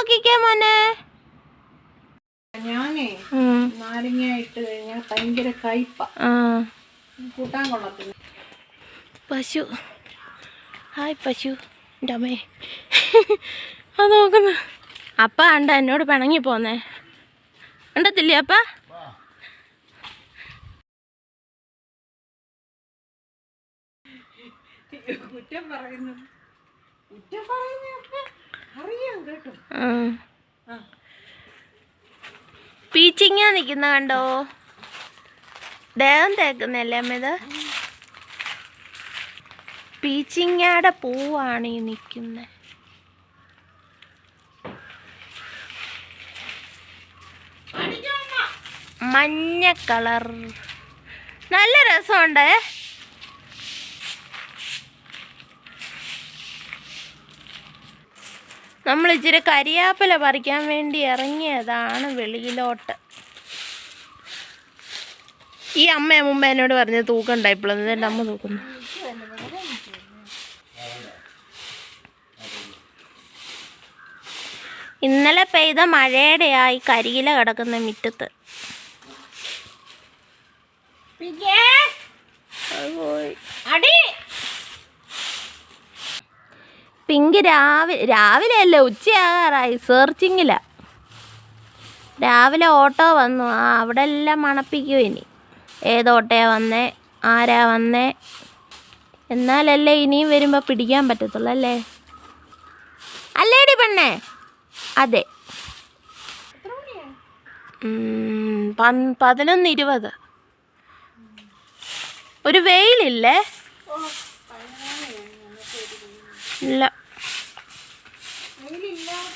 നോക്കിക്കേ മോനെ. ഞാനേ. നാരങ്ങ ഇട്ട് കഴിഞ്ഞാൽ ഭയങ്കര കയ്പ കൂട്ടാൻ കൊള്ളത്തില്ല. പശു. ഹായ് പശു. എന്റെ അമ്മേ. അത് നോക്കുന്നു. അപ്പ ഉണ്ട എന്നോട് പിണങ്ങി പോന്നേ. ഉണ്ടത്തില്ലേ അപ്പ? കുറ്റം പറയുന്നു. കുറ്റം പറയുന്നു. പീച്ചിങ്ങ നിൽക്കുന്ന കണ്ടോ? ദേഹം തേക്കുന്നല്ലേ അമ്മ ഇത്? പീച്ചിങ്ങയുടെ പൂവാണ് ഈ നിൽക്കുന്നത് മഞ്ഞ കളർ. നല്ല രസമുണ്ടേ? നമ്മൾ ഇച്ചിരി കരിയാപ്പില പറിക്കാൻ വേണ്ടി ഇറങ്ങിയതാണ് വെളിയിലോട്ട്. ഈ അമ്മ മുമ്പ് എന്നോട് പറഞ്ഞ് തൂക്കണ്ടായപ്പോഴെന്ന് എന്റെ അമ്മ തൂക്കുന്നു. ഇന്നലെ പെയ്ത മഴയുടെയായി കരിയില കിടക്കുന്ന മുറ്റത്ത്. പോയി. പിങ്ക് രാവിലെ രാവിലെ അല്ല ഉച്ചയാകാറായി സെർച്ചിങ്ങില രാവിലെ ഓട്ടോ വന്നു. ആ അവിടെ എല്ലാം മണപ്പിക്കും ഇനി. ഏതോട്ടയാ വന്നേ? ആരാ വന്നേ? എന്നാലല്ലേ ഇനിയും വരുമ്പോൾ പിടിക്കാൻ പറ്റത്തുള്ളൂ അല്ലേ? അല്ലേടി പെണ്ണേ? അതെ. പതിനൊന്ന് ഇരുപത്. ഒരു വെയിലില്ലേ? ഇല്ല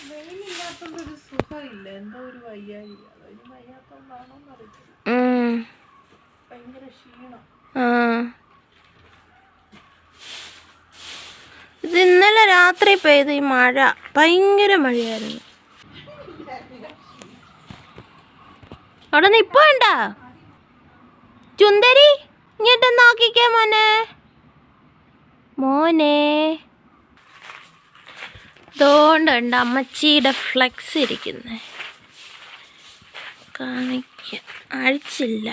വെയിലില്ല വെയിലില്ലാത്തോണ്ട് ഒരു സുഖമില്ല. എന്തോ ഒരു വയ്യായി അതിന് വയ്യാത്തോണ്ടാണോന്ന് അറിയത്തില്ല ഉം. ഭയങ്കര ക്ഷീണം. ആ. ഇത് ഇന്നലെ രാത്രി പെയ്ത ഈ മഴ. ഭയങ്കര മഴയായിരുന്നു. അവിടെ നിപ്പണ്ട ചുന്ദരി ഇങ്ങോട്ട് നോക്കിക്കേ മോനെ. മോനെ. ഇതുകൊണ്ടുണ്ട് അമ്മച്ചിയുടെ ഫ്ലെക്സ് ഇരിക്കുന്നത് കാണിക്ക. അഴിച്ചില്ല.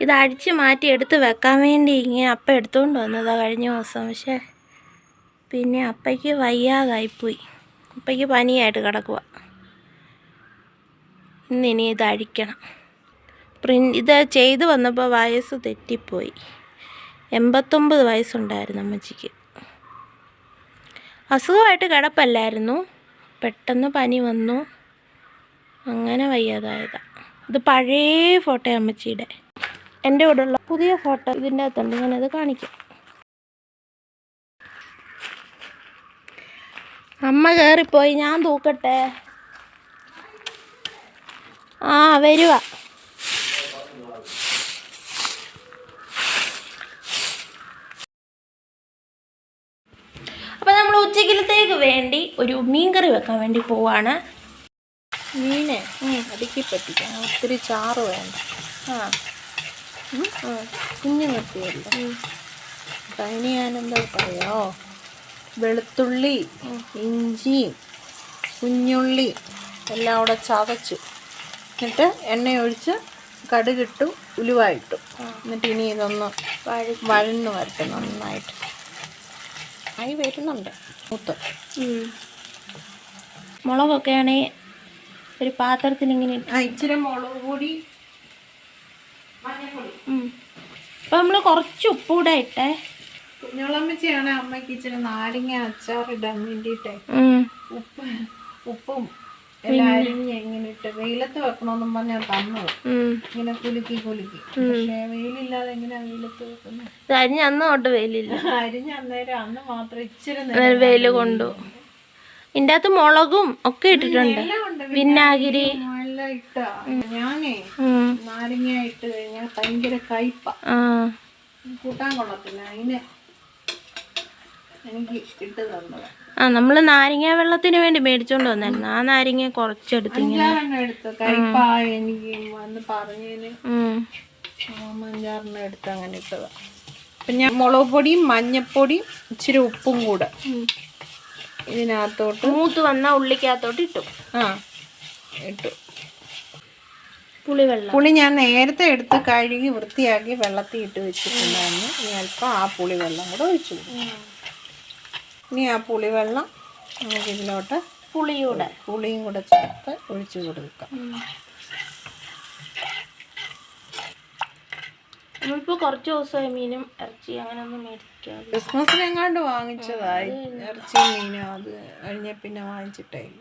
ഇത് അടിച്ച് മാറ്റി എടുത്ത് വെക്കാൻ വേണ്ടി ഇങ്ങനെ അപ്പ എടുത്തുകൊണ്ട് വന്നതാണ് കഴിഞ്ഞ ദിവസം. പക്ഷേ പിന്നെ അപ്പയ്ക്ക് വയ്യാതായിപ്പോയി അപ്പയ്ക്ക് പനിയായിട്ട് കിടക്കുക ഇന്നിനി ഇത് അഴിക്കണം. പ്രിന്റ് ഇത് ചെയ്ത് വന്നപ്പോൾ വയസ്സ് തെറ്റിപ്പോയി. എൺപത്തൊമ്പത് വയസ്സുണ്ടായിരുന്നു അമ്മച്ചിക്ക്. അസുഖമായിട്ട് കിടപ്പല്ലായിരുന്നു. പെട്ടെന്ന് പനി വന്നു. അങ്ങനെ വയ്യാതായതാണ് ഇത് പഴയ ഫോട്ടോ അമ്മച്ചിയുടെ. എന്റെ കൂടെ ഉള്ള പുതിയ ഫോട്ടോ ഇതിന്റെ അകത്തുണ്ട്. ഞാനത് കാണിക്കാം. അമ്മ കയറിപ്പോയി ഞാൻ തൂക്കട്ടെ. ആ വരുക അപ്പം നമ്മൾ വേണ്ടി ഒരു മീൻകറി വെക്കാൻ വേണ്ടി പോവാണ്. മീനെ? അടുക്കി പറ്റിക്കാം. ഒത്തിരി ചാറ് വേണ്ട. ആ. കുഞ്ഞു നിർത്തിയല്ല. അതിന് ഞാനെന്താ പറയോ? വെളുത്തുള്ളി ഇഞ്ചി കുഞ്ഞുള്ളി എല്ലാം അവിടെ ചതച്ചു. എന്നിട്ട് എണ്ണ ഒഴിച്ച് കടുകിട്ടു ഉലുവായിട്ടു. എന്നിട്ട് ഇനി ഇതൊന്ന് വഴന്ന് വരട്ടെ നന്നായിട്ട്. ആയി വരുന്നുണ്ട്. മൂത്ത്. മുളകൊക്കെ ആണെങ്കിൽ ഒരു പാത്രത്തിൽ ഇങ്ങനെ ഇച്ചിരി മുളക് പൊടി അപ്പം നമ്മൾ കുറച്ച് ഉപ്പ് ഉപ്പൂടെ ഇട്ടേ. കുഞ്ഞോളമ്മച്ചിയാണ് അമ്മയ്ക്ക് ഇച്ചിരി നാരങ്ങ അച്ചാർ ഇടാൻ വേണ്ടിയിട്ടേ ഉപ്പ് ഉപ്പും എല്ലാം എങ്ങനെ ഇട്ട് വെയിലത്ത് വെക്കണമെന്നും പറഞ്ഞാൽ തന്നത് ഇങ്ങനെ കുലുക്കി കുലുക്കി. പക്ഷേ വെയിലില്ലാതെ എങ്ങനെയാ വെയിലത്ത് വെക്കുന്നത് അരിഞ്ഞ അന്ന് തൊട്ട് വെയിലില്ല. അരിഞ്ഞ അന്നേരം അന്ന് മാത്രം ഇച്ചിരി വെയിൽ കൊണ്ടു. ഇതിന്റെ അകത്ത് മുളകും ഒക്കെ ഇട്ടിട്ടുണ്ട്. വിന്നാഗിരി എല്ലാം ഇട്ടാ ഞാനേ. നാരങ്ങ ഇട്ട് കഴിഞ്ഞാൽ ഭയങ്കര കയ്പ ആ. കൂട്ടാൻ കൊള്ളത്തില്ല. അതിന് ആ നമ്മൾ നാരങ്ങ വെള്ളത്തിന് വേണ്ടി മേടിച്ചോണ്ട് വന്നായിരുന്നു. ആ നാരങ്ങ കുറച്ചെടുത്ത് എടുത്ത്. അങ്ങനെ ഇട്ടതാ. അപ്പം ഞാൻ മുളക് പൊടിയും മഞ്ഞപ്പൊടിയും ഇച്ചിരി ഉപ്പും കൂടെ ഇതിനകത്തോട്ട് മൂത്ത് വന്ന ഉള്ളിക്കകത്തോട്ട് ഇട്ടു. ആ ഇട്ടു. പുളിവെള്ളം. പുളി ഞാൻ നേരത്തെ എടുത്ത് കഴുകി വൃത്തിയാക്കി വെള്ളത്തിൽ ഇട്ട് വെച്ചിട്ടുണ്ടായിരുന്നു. അല്പം ആ പുളിവെള്ളം കൂടെ ഒഴിച്ചു കൊടുക്കും. ഇനി ആ പുളിവെള്ളം നമുക്ക് ഇതിലോട്ട് പുളിയൂടെ. പുളിയും കൂടെ ചേർത്ത് ഒഴിച്ചു കൊടുക്കാം. നമ്മളിപ്പോ കുറച്ച് ദിവസമായി മീനും ഇറച്ചി അങ്ങനെയൊന്നും മേടിക്കാതെ ക്രിസ്മസിന് എങ്ങാണ്ട് വാങ്ങിച്ചതായി ഇറച്ചി മീനും അത് കഴിഞ്ഞ പിന്നെ വാങ്ങിച്ചിട്ടേ ഇല്ല.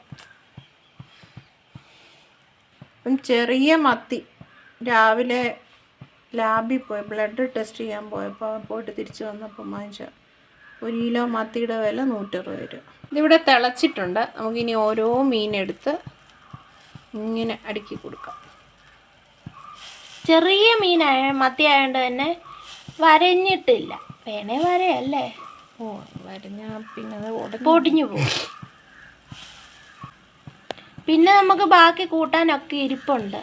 അപ്പം ചെറിയ മത്തി രാവിലെ ലാബിൽ പോയി ബ്ലഡ് ടെസ്റ്റ് ചെയ്യാൻ പോയപ്പോൾ പോയിട്ട് തിരിച്ചു വന്നപ്പോൾ വാങ്ങിച്ച ഒരു കിലോ മത്തിയുടെ വില നൂറ്ററുപത് രൂപ. ഇതിവിടെ തിളച്ചിട്ടുണ്ട്. നമുക്കിനി ഓരോ മീനെടുത്ത് ഇങ്ങനെ അടുക്കി കൊടുക്കാം. ചെറിയ മീനായ മത്തി ആയതുകൊണ്ട് തന്നെ വരഞ്ഞിട്ടില്ല. വേണേ വരയല്ലേ? ഓ വരഞ്ഞാൽ പിന്നെ അത് പൊടിഞ്ഞു പോകും. പിന്നെ നമുക്ക് ബാക്കി കൂട്ടാനൊക്കെ ഇരിപ്പുണ്ട്.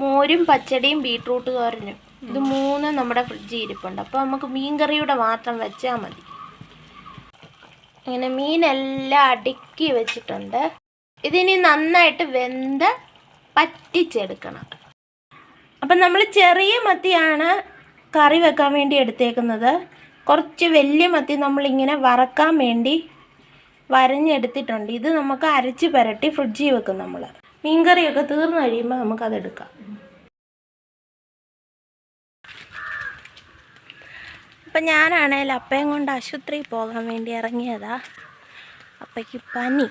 മോരും പച്ചടിയും ബീട്രൂട്ട് തോരനും ഇത് മൂന്ന് നമ്മുടെ ഫ്രിഡ്ജിൽ ഇരിപ്പുണ്ട്. അപ്പോൾ നമുക്ക് മീൻകറിയുടെ മാത്രം വെച്ചാൽ മതി. അങ്ങനെ മീനെല്ലാം അടുക്കി വെച്ചിട്ടുണ്ട്. ഇതിനി നന്നായിട്ട് വെന്ത് പറ്റിച്ചെടുക്കണം. അപ്പം നമ്മൾ ചെറിയ മത്തിയാണ് കറി വെക്കാൻ വേണ്ടി എടുത്തേക്കുന്നത്. കുറച്ച് വലിയ മത്തി നമ്മളിങ്ങനെ വറക്കാൻ വേണ്ടി വരഞ്ഞെടുത്തിട്ടുണ്ട്. ഇത് നമുക്ക് അരച്ച് പുരട്ടി ഫ്രിഡ്ജിൽ വെക്കും നമ്മൾ മീൻകറിയൊക്കെ തീർന്നു കഴിയുമ്പോൾ നമുക്കതെടുക്കാം. അപ്പം ഞാനാണേൽ അപ്പയും കൊണ്ട് ആശുപത്രിയിൽ പോകാൻ വേണ്ടി ഇറങ്ങിയതാ. അപ്പയ്ക്ക് പനി.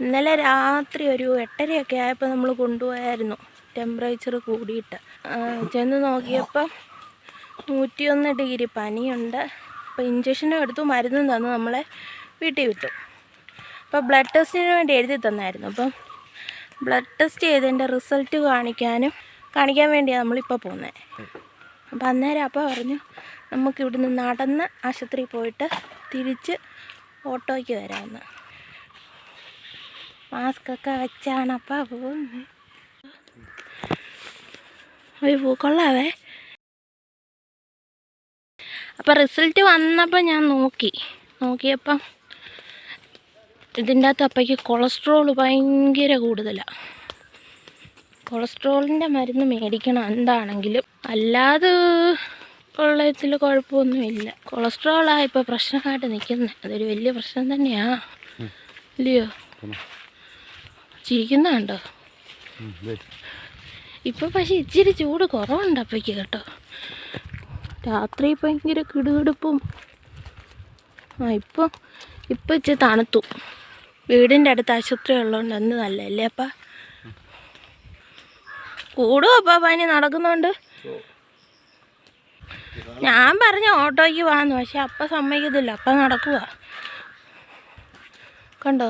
ഇന്നലെ രാത്രി ഒരു എട്ടരയൊക്കെ ആയപ്പോൾ നമ്മൾ കൊണ്ടുപോയായിരുന്നു. ടെമ്പറേച്ചർ കൂടിയിട്ട്. ചെന്ന് നോക്കിയപ്പോൾ നൂറ്റിയൊന്ന് ഡിഗ്രി പനിയുണ്ട്. അപ്പോൾ ഇഞ്ചക്ഷനും എടുത്തു മരുന്നും തന്നു. നമ്മളെ വീട്ടിൽ വിട്ടു. അപ്പോൾ ബ്ലഡ് ടെസ്റ്റിന് വേണ്ടി എഴുതി തന്നായിരുന്നു. അപ്പം ബ്ലഡ് ടെസ്റ്റ് ചെയ്തതിന്റെ റിസൾട്ട് കാണിക്കാനും കാണിക്കാൻ വേണ്ടിയാണ് നമ്മളിപ്പോൾ പോകുന്നത് അപ്പം അന്നേരം അപ്പോൾ പറഞ്ഞു നമുക്ക് ഇവിടുന്ന് നടന്ന് ആശുപത്രിയിൽ പോയിട്ട് തിരിച്ച് ഓട്ടോയ്ക്ക് വരാമെന്ന്. മാസ്കൊക്കെ വെച്ചാണ് അപ്പം പോകുന്നത്. പൂക്കൊള്ളാവേ അപ്പം റിസൾട്ട് വന്നപ്പോൾ ഞാൻ നോക്കി. നോക്കിയപ്പം ഇതിന്റെ അകത്ത് അപ്പയ്ക്ക് കൊളസ്ട്രോൾ ഭയങ്കര കൂടുതലാണ് കൊളസ്ട്രോളിന്റെ മരുന്ന് മേടിക്കണം എന്താണെങ്കിലും. അല്ലാതെ ഉള്ളതിൽ കുഴപ്പമൊന്നുമില്ല. കൊളസ്ട്രോളാണ് ഇപ്പോൾ പ്രശ്നമായിട്ട് നിൽക്കുന്നത് അതൊരു വലിയ പ്രശ്നം തന്നെയാ. ഇല്ലയോ? ചിരിക്കുന്നുണ്ടോ ഇപ്പോൾ പക്ഷേ ഇച്ചിരി ചൂട് കുറവുണ്ട് അപ്പയ്ക്ക് കേട്ടോ. രാത്രി ഭയങ്കര കിടുകിടുപ്പും. ആ ഇപ്പോൾ ഇപ്പം ഇച്ചിരി തണുത്തു. വീടിന്റെ അടുത്ത് ആശുപത്രി ഉള്ളതുകൊണ്ട് അന്ന് നല്ലതല്ലേ അപ്പ? കൂടും അപ്പ പനി നടക്കുന്നുണ്ട്? ഞാൻ പറഞ്ഞ ഓട്ടോയ്ക്ക് വാന്ന് പക്ഷെ അപ്പം സമ്മതിക്കത്തില്ല. അപ്പം നടക്കുക കണ്ടോ?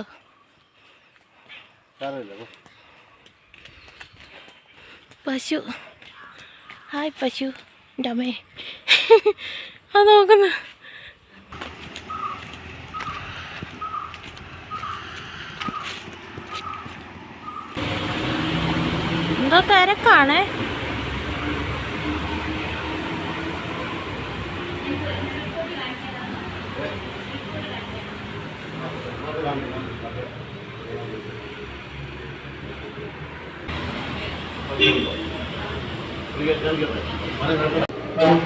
പശു. ഹായ് പശു. എന്റെ അമ്മേ. അത് നോക്കുന്നു. എന്തോ തിരക്കാണേ?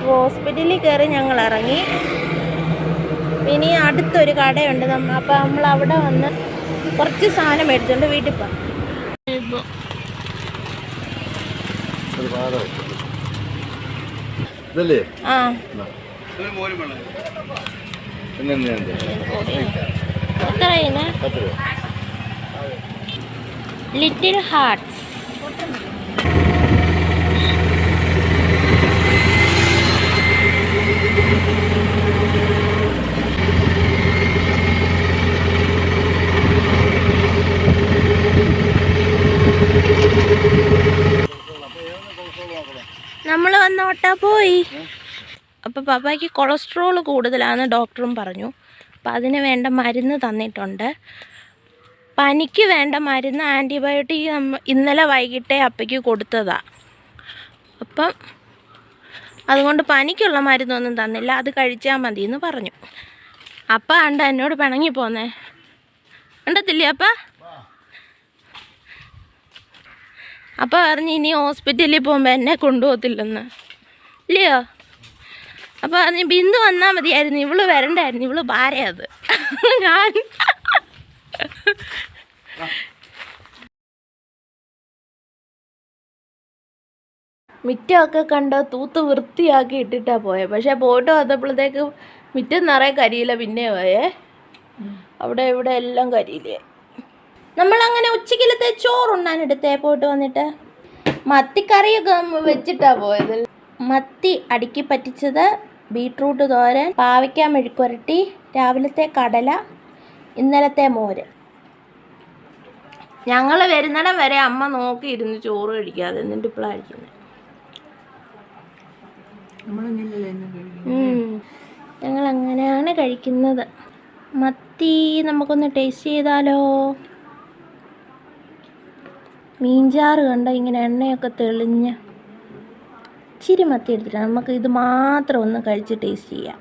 ഹോസ്പിറ്റലിൽ കയറി ഞങ്ങൾ ഇറങ്ങി. ഇനി അടുത്തൊരു കടയുണ്ട്. നമ്മ അപ്പം നമ്മൾ അവിടെ വന്ന് കുറച്ച് സാധനം മേടിച്ചുകൊണ്ട് വീട്ടിൽ പോകാം ആ. എത്രയാണ് ലിറ്റിൽ ഹാർട്ട്സ് നമ്മൾ വന്നോട്ടാ പോയി അപ്പോൾ പപ്പായ്ക്ക് കൊളസ്ട്രോൾ കൂടുതലാണെന്ന് ഡോക്ടറും പറഞ്ഞു. അപ്പം അതിന് വേണ്ട മരുന്ന് തന്നിട്ടുണ്ട്. പനിക്ക് വേണ്ട മരുന്ന് ആന്റിബയോട്ടിക് ഇന്നലെ വൈകിട്ടേ അപ്പയ്ക്ക് കൊടുത്തതാണ് അപ്പം അതുകൊണ്ട് പനിക്കുള്ള മരുന്നൊന്നും തന്നില്ല. അത് കഴിച്ചാൽ മതി എന്ന് പറഞ്ഞു. അപ്പ കണ്ട എന്നോട് പിണങ്ങി പോന്നേ. ഉണ്ടത്തില്ലേ അപ്പ? അപ്പ പറഞ്ഞു ഇനി ഹോസ്പിറ്റലിൽ പോകുമ്പോൾ എന്നെ കൊണ്ടുപോകത്തില്ലെന്ന്. ഇല്ലയോ? അപ്പോൾ ബിന്ദു വന്നാൽ മതിയായിരുന്നു. ഇവൾ വരണ്ടായിരുന്നു. ഇവൾ ഭാരയത് ഞാൻ. മിറ്റമൊക്കെ കണ്ടോ? തൂത്ത് വൃത്തിയാക്കി ഇട്ടിട്ടാ പോയെ. പക്ഷെ പോയിട്ട് വന്നപ്പോഴത്തേക്ക് മിറ്റം നിറയെ കരിയില്ല പിന്നെ പോയേ. അവിടെ ഇവിടെ എല്ലാം കരിയില്ലേ നമ്മളങ്ങനെ ഉച്ചക്കിലത്തെ ചോറുണ്ണാനെടുത്തേ പോയിട്ട് വന്നിട്ട്? മത്തിക്കറിയൊക്കെ വെച്ചിട്ടാ പോയത്. മത്തി അടുക്കി പറ്റിച്ചത് ബീട്രൂട്ട് തോരൻ പാവയ്ക്ക മെഴുക്കുരട്ടി രാവിലത്തെ കടല ഇന്നലത്തെ മോര്. ഞങ്ങൾ വരുന്നിടം വരെ അമ്മ നോക്കിയിരുന്നു ചോറ് കഴിക്കാതെ എന്നിട്ട് ഇപ്പോഴായിരിക്കുന്നത് ഞങ്ങൾ അങ്ങനെയാണ് കഴിക്കുന്നത്. മത്തി നമുക്കൊന്ന് ടേസ്റ്റ് ചെയ്താലോ? മീൻചാറ് കണ്ടോ ഇങ്ങനെ എണ്ണയൊക്കെ തെളിഞ്ഞ്. ഇച്ചിരി മത്തി എടുത്തിട്ട് നമുക്ക് ഇത് മാത്രം ഒന്ന് കഴിച്ച് ടേസ്റ്റ് ചെയ്യാം.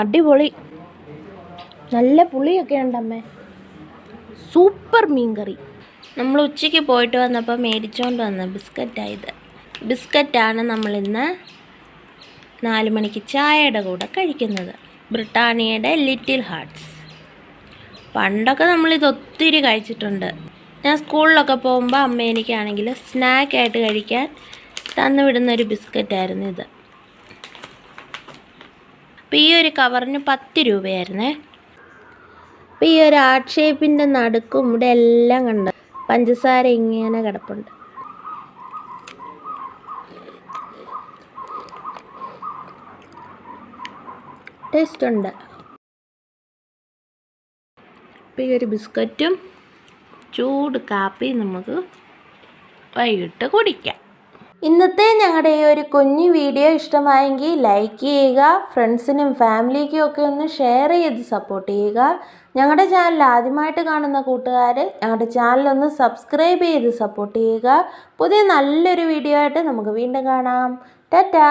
അടിപൊളി. നല്ല പുളിയൊക്കെ ഉണ്ടമ്മേ. സൂപ്പർ മീൻകറി നമ്മൾ ഉച്ചയ്ക്ക് പോയിട്ട് വന്നപ്പോൾ മേടിച്ചുകൊണ്ട് വന്ന ബിസ്ക്കറ്റായത് ബിസ്ക്കറ്റാണ് നമ്മളിന്ന് നാല് മണിക്ക് ചായയുടെ കൂടെ കഴിക്കുന്നത്. ബ്രിട്ടാനിയയുടെ ലിറ്റിൽ ഹാർട്ട്സ്. പണ്ടൊക്കെ നമ്മളിത് ഒത്തിരി കഴിച്ചിട്ടുണ്ട്. ഞാൻ സ്കൂളിലൊക്കെ പോകുമ്പോൾ അമ്മ എനിക്കാണെങ്കിൽ സ്നാക്കായിട്ട് കഴിക്കാൻ തന്നു വിടുന്ന ഒരു ബിസ്ക്കറ്റായിരുന്നു ഇത്. അപ്പോൾ ഈ ഒരു കവറിന് പത്ത് രൂപയായിരുന്നേ. അപ്പോൾ ഈ ഒരു ആർട്ട് ഷേപ്പിന്റെ നടുക്കും ഇവിടെ എല്ലാം കണ്ട് പഞ്ചസാര ഇങ്ങനെ കിടപ്പുണ്ട്. ടേസ്റ്റ് ഉണ്ട്. അപ്പോൾ ബിസ്ക്കറ്റും ചൂട് കാപ്പി നമുക്ക് വൈകിട്ട് കുടിക്കാം. ഇന്നത്തെ ഞങ്ങളുടെ ഈ ഒരു കുഞ്ഞു വീഡിയോ ഇഷ്ടമായെങ്കിൽ ലൈക്ക് ചെയ്യുക ഫ്രണ്ട്സിനും ഫാമിലിക്കും ഒക്കെ ഒന്ന് ഷെയർ ചെയ്ത് സപ്പോർട്ട് ചെയ്യുക. ഞങ്ങളുടെ ചാനൽ ആദ്യമായിട്ട് കാണുന്ന കൂട്ടുകാർ ഞങ്ങളുടെ ചാനൽ ഒന്ന് സബ്സ്ക്രൈബ് ചെയ്ത് സപ്പോർട്ട് ചെയ്യുക. പുതിയ നല്ലൊരു വീഡിയോ ആയിട്ട് നമുക്ക് വീണ്ടും കാണാം. ടാറ്റാ!